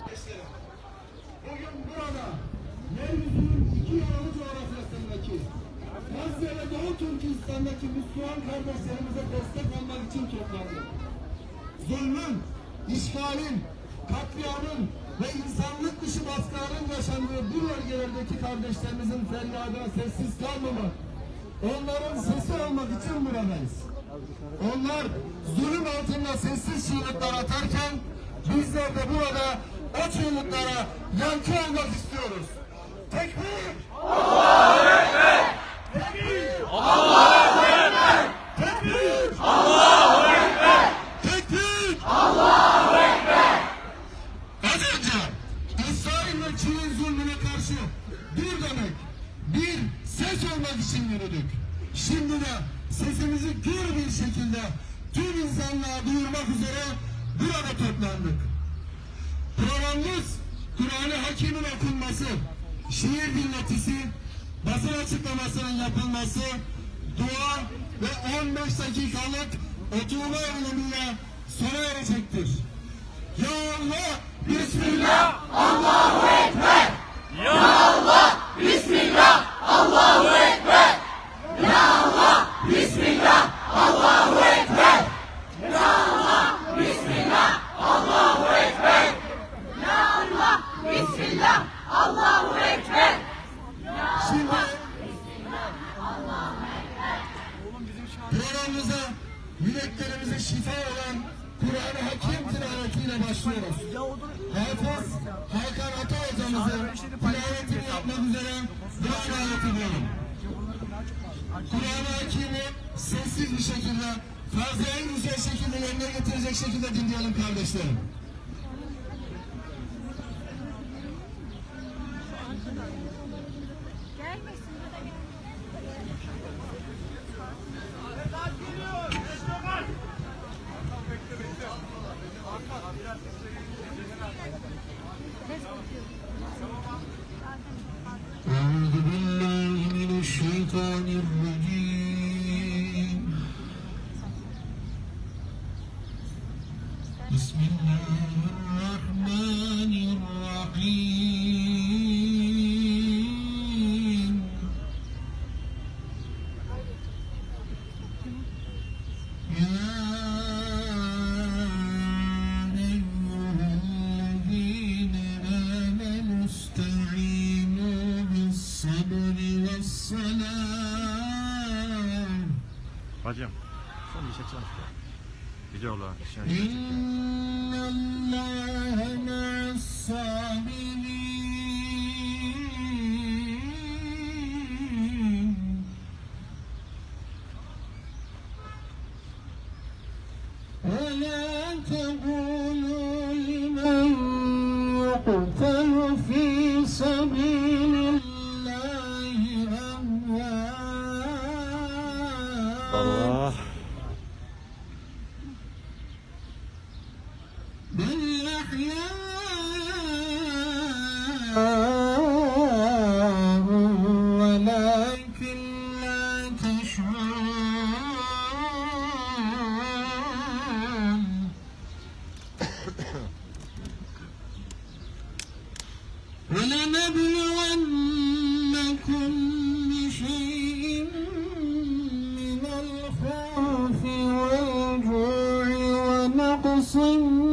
Bugün burada yeryüzünün iki yanı coğrafyasındaki Gazze ve Doğu Türkistan'daki Müslüman kardeşlerimize destek olmak için toplandık. Zulmün, işgalin, katliamın ve insanlık dışı baskıların yaşandığı bu bölgelerdeki kardeşlerimizin feryadına sessiz kalmamak, onların sesi olmak için buradayız. Onlar zulüm altında sessiz çığlıklar atarken bizler de burada o çığlıklara yankı olmak istiyoruz. Tekbir! Allahu Ekber! Tekbir! Allahu Ekber! Tekbir! Allahu Ekber! Tekbir! Allahu Ekber! Az önce İsrail ve Çin'in zulmüne karşı bir demek, bir ses olmak için yürüdük. Şimdi de sesimizi gür bir şekilde tüm insanlığa duyurmak üzere burada toplandık. Programımız Kur'an-ı Hakim'in okunması, şiir dinletisi, basın açıklamasının yapılması, dua ve 15 dakikalık oturma eylemiyle sona erecektir. Ya Allah, Bismillah, Allahu Ekber. Bismillah, Allahu Ekber. Şimdi programımıza yüreklerimize şifa olan Kur'an-ı Hakim tilavetiyle başlıyoruz. Hafız Hakan Ata hocamızın tilavetini yapmak üzere dua davet ediyorum. Kur'an-ı Hakim'i sessiz bir şekilde, fazla en güzel şekilde yerine getirecek şekilde dinleyelim kardeşlerim. Gelmesin إن الله مع ولا تقولوا لمن يقتل في سبيل Sensin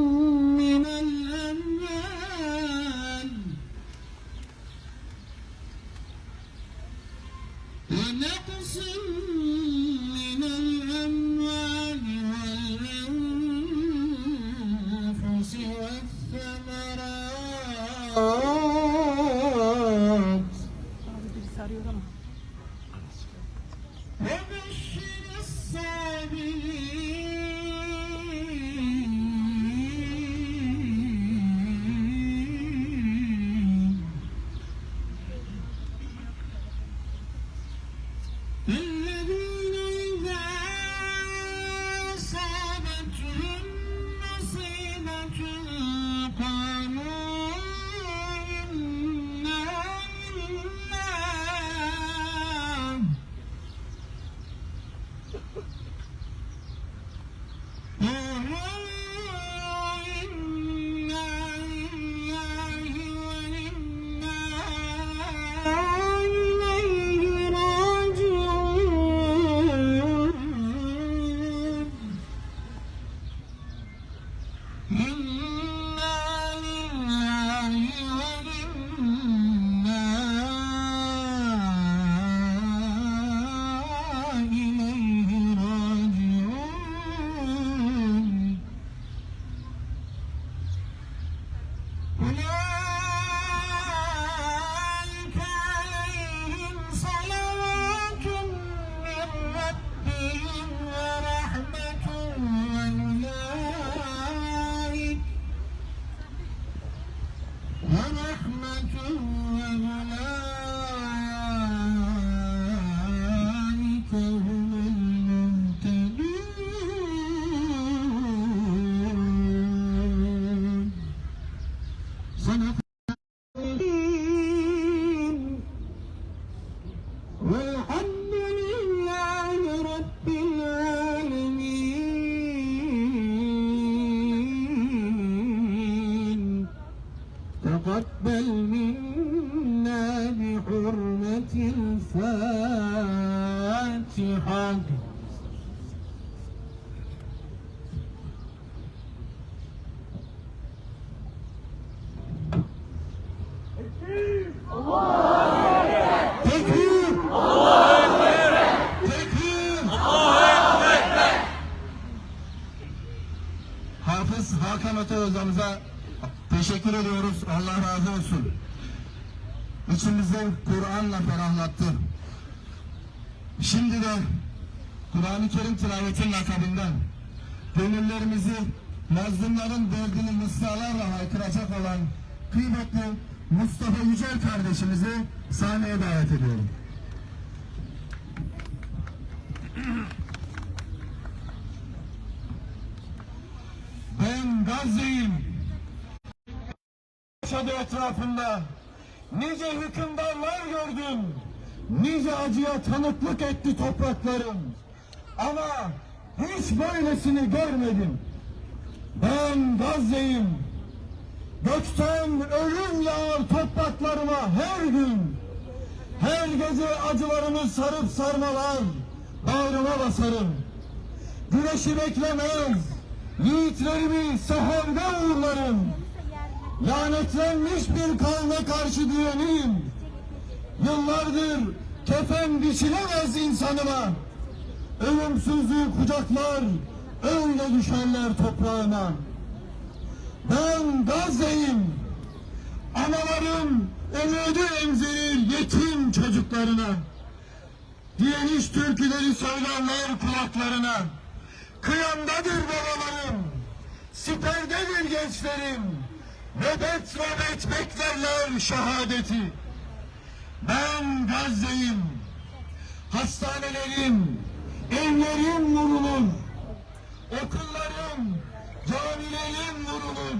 Hafız Hakan Öte hocamıza teşekkür ediyoruz. Allah razı olsun. İçimizi Kur'an'la ferahlattı. Şimdi de Kur'an-ı Kerim tilavetinin akabından gönüllerimizi mazlumların derdini mısralarla haykıracak olan kıymetli Mustafa Yücel kardeşimizi sahneye davet ediyorum. Ben Gazze'yim. Yaşadı etrafında. Nice hükümdarlar gördüm. Nice acıya tanıklık etti topraklarım. Ama hiç böylesini görmedim. Ben Gazze'yim. Gökten ölüm yağar topraklarıma her gün. Her gece acılarımı sarıp sarmalar. Bağrıma basarım. Güneşi beklemez. Yiğitlerimi seherde uğurlarım. Lanetlenmiş bir kavme karşı direneyim. Yıllardır kefen biçilemez insanıma. Ölümsüzlüğü kucaklar, öyle düşerler toprağına. Ben Gazze'yim. Anaların umudu emzirir yetim çocuklarına. Direniş türküleri söylerler kulaklarına. Kıyamdadır babalarım. Siperdedir gençlerim. Nöbet nöbet beklerler şehadeti. Ben Gazze'yim. Hastanelerim, evlerim vurulur. Camilerim vurulur.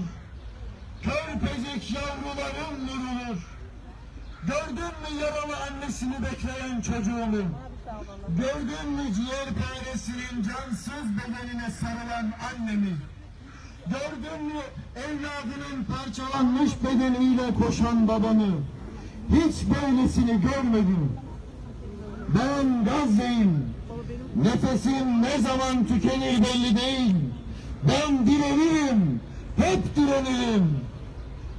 Körpecik yavrularım vurulur. Gördün mü yaralı annesini bekleyen çocuğumu? Gördün mü ciğerparesinin cansız bedenine sarılan annemi? Gördün mü evladının parçalanmış bedeniyle koşan babamı? Hiç böylesini görmedim. Ben Gazze'yim. Nefesim ne zaman tükenir belli değil. Ben direnirim. Hep direnirim.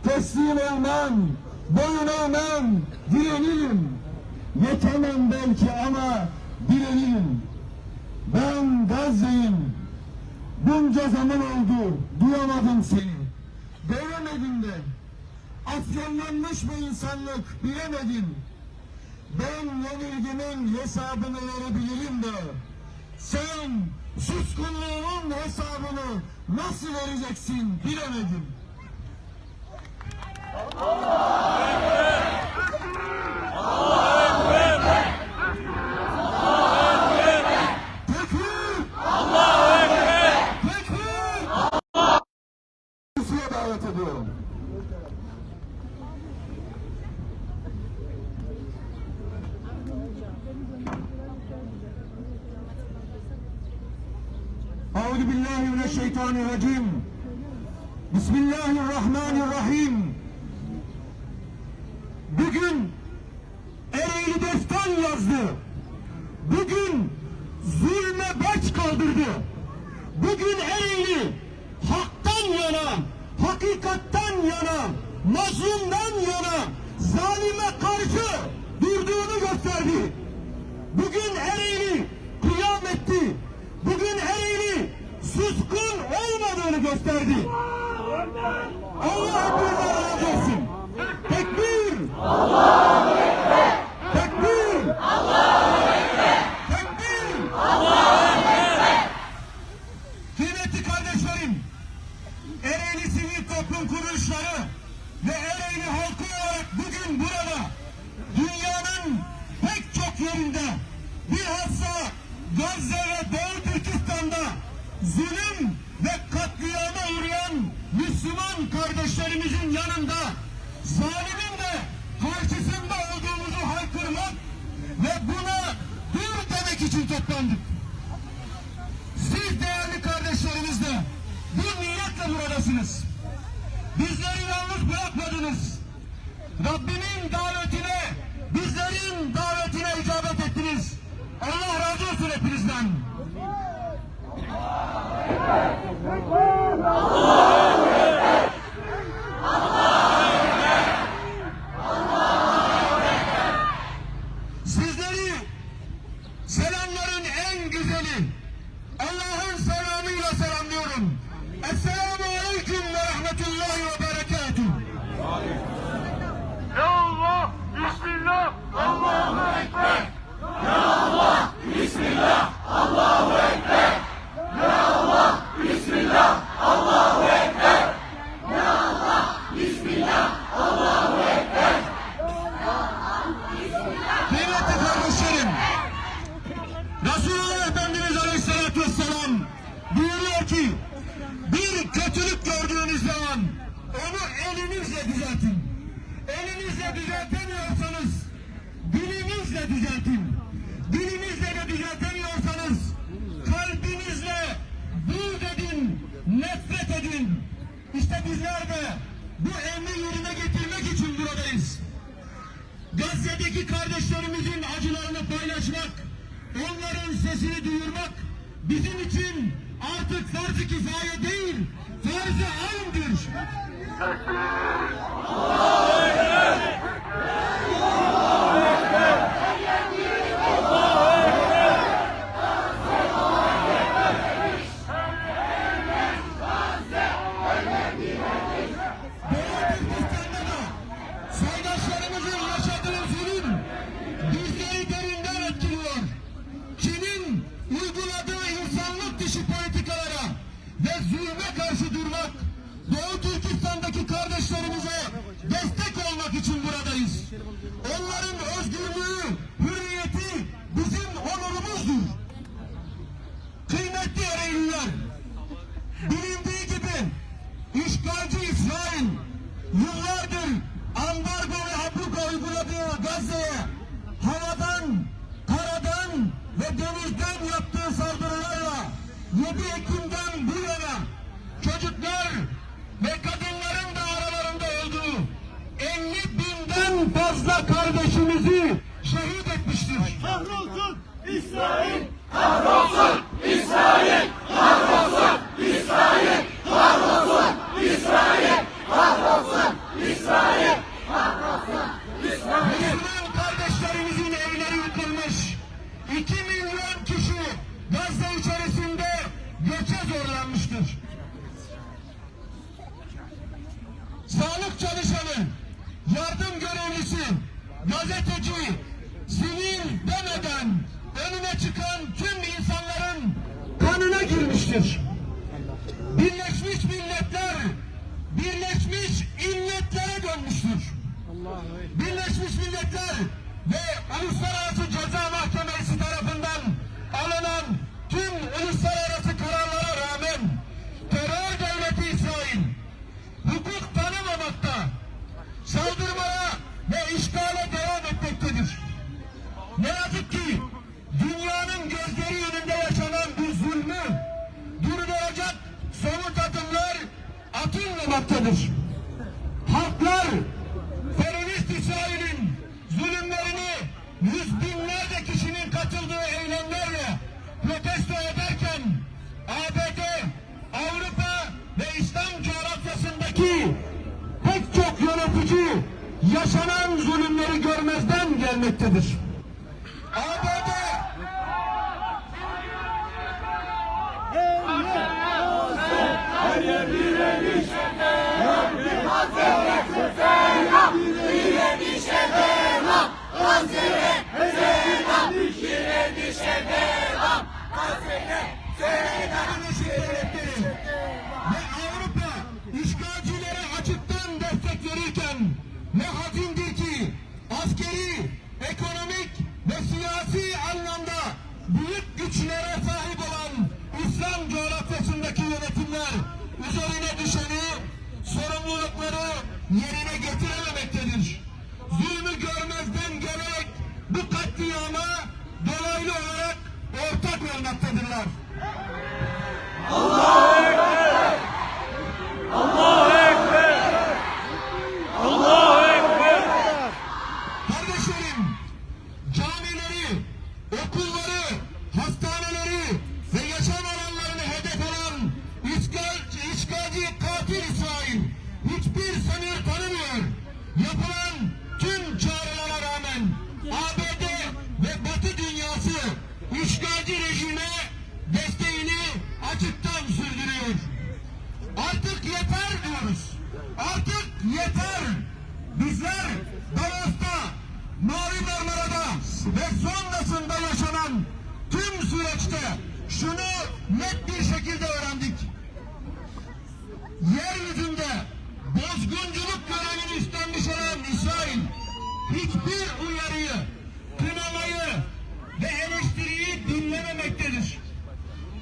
Teslim olmam. Boyun eğmem. Direnirim. Yetemem belki ama direnirim. Ben Gazze'yim. Bunca zaman oldu. Duyamadım seni. Göremedim de. Afyonlanmış mı insanlık bilemedim. Ben yenilgimin hesabını verebilirim de. Sen suskunluğunun hesabını nasıl vereceksin bilemedim. Tekbir! Tekbir! Kürsüye davet ediyorum. Euzu billahi mineşşeytanirracim. Bismillahirrahmanirrahim. Bugün Ereğli destan yazdı. Bugün zulme baş kaldırdı. Bugün Ereğli haktan yana, hakikattan yana, mazlumdan yana, zalime karşı durduğunu gösterdi. Bugün Ereğli kıyam etti. Bugün Ereğli suskun olmadığını gösterdi. Allah hepinizden razı bilhassa Gazze ve Doğu Türkistan'da zulüm ve katliama uğrayan Müslüman kardeşlerimizin yanında zalimin de karşısında olduğumuzu haykırmak ve buna dur demek için toplandık. Siz değerli kardeşlerimiz de bu niyetle buradasınız. Bizleri yalnız bırakmadınız. Rabbimin davetine, bizlerin davetine icabet ettiniz. Allah razı olsun hepinizden. Sizleri düzeltin. Dilinizle de düzeltemiyorsanız kalbinizle buğz edin, nefret edin. İşte bizler de bu emri yerine getirmek için buradayız. Gazze'deki kardeşlerimizin acılarını paylaşmak, onların sesini duyurmak bizim için artık farz-ı kifaye değil, farz-ı ayn'dir. Doğu Türkistan'da da soydaşlarımızın yaşadığı zulüm bizleri derinden etkiliyor. Çin'in uyguladığı insanlık dışı politikalara ve zulme karşı durmak, Doğu Türkistan'daki kardeşlerimize destek olmak için buradayız. Onların özgürlüğü, hürriyeti bizim onurumuzdur. Kıymetli Ereğliler, bilindiği gibi işgalci İsrail yıllardır ambargo ve abluka uyguladığı Gazze'ye havadan, karadan ve denizden yaptığı saldırılarla 7 Ekim'den bu yana çocuklar ve kadınların da aralarında olduğu 50 binden fazla kardeşimizi şehit etmiştir. Kahrolsun İsrail, Müslüman yardım görevlisi, gazeteci, sivil demeden önüne çıkan tüm insanların kanına girmiştir. Birleşmiş Milletler, Birleşmiş İlletlere dönmüştür. Birleşmiş Milletler ve Uluslararası Ceza Mahkemesi tarafından alınan ходиш. Şunu net bir şekilde öğrendik. Yeryüzünde bozgunculuk görevini üstlenmiş olan İsrail hiçbir uyarıyı, kınamayı ve eleştiriyi dinlememektedir.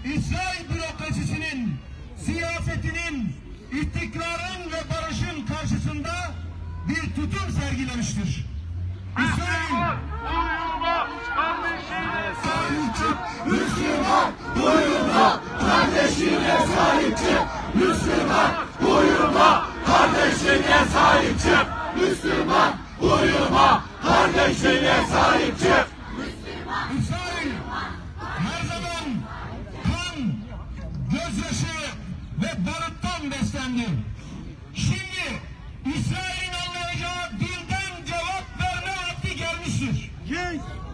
İsrail bürokrasisinin, siyasetinin, istikrarın ve barışın karşısında bir tutum sergilemiştir. İsrail Uyuma kardeşine Müslüman uyuma kardeşine sahip çık Müslüman uyuma kardeşine sahip çık Müslüman uyuma kardeşine sahip çık İsrail her zaman kan, gözyaşı ve baruttan beslendi. Şimdi İsrail'in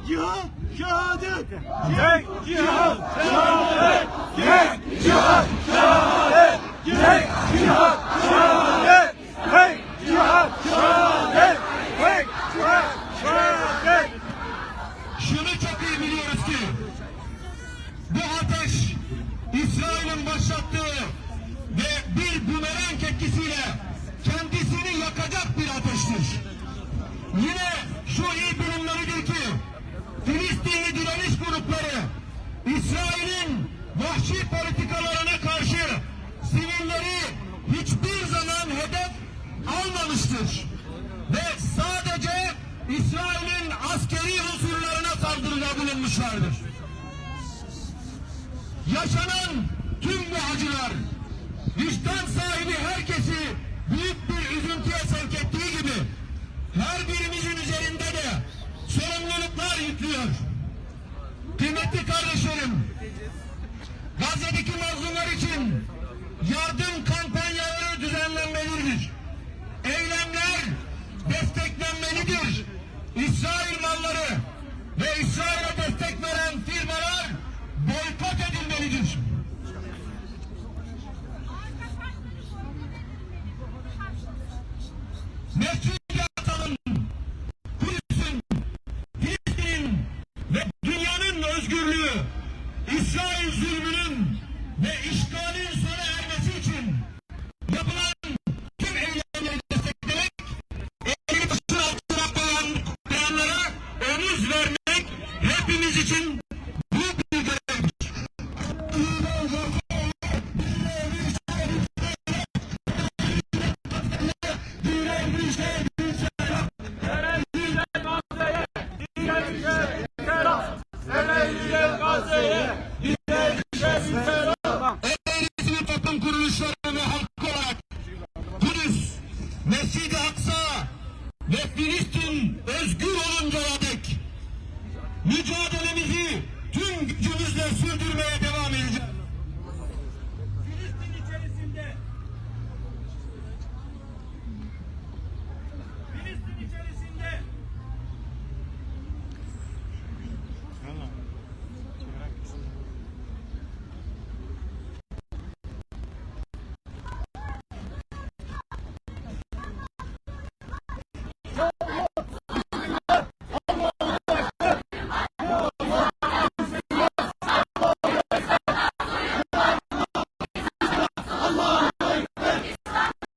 cihat şehadet. Gel cihat şehadet. Gel cihat şehadet. Gel cihat şehadet. Hey cihat şehadet. Hey cihat şehadet. Şunu çok iyi biliyoruz ki bu ateş İsrail'in başlattığı ve bir bumerang etkisiyle kendisini yakacak bir ateştir. Yine şu iyi bilinmelidir ki Filistinli direniş grupları İsrail'in vahşi politikalarına karşı sivilleri hiçbir zaman hedef almamıştır. Ve sadece İsrail'in askeri unsurlarına saldırıda bulunmuşlardır. Yaşanan tüm bu acılar vicdan sahibi herkesi büyük bir üzüntüye sevk ettiği gibi her birimizin üzerinde de sorumluluklar yüklüyor. Kıymetli kardeşlerim, Gazze'deki mazlumlar için yardım kampanyaları düzenlenmelidir. Eylemler desteklenmelidir. İsrail malları ve İsrail'e destek veren firmalar mücadelemizi tüm gücümüzle sürdürmeye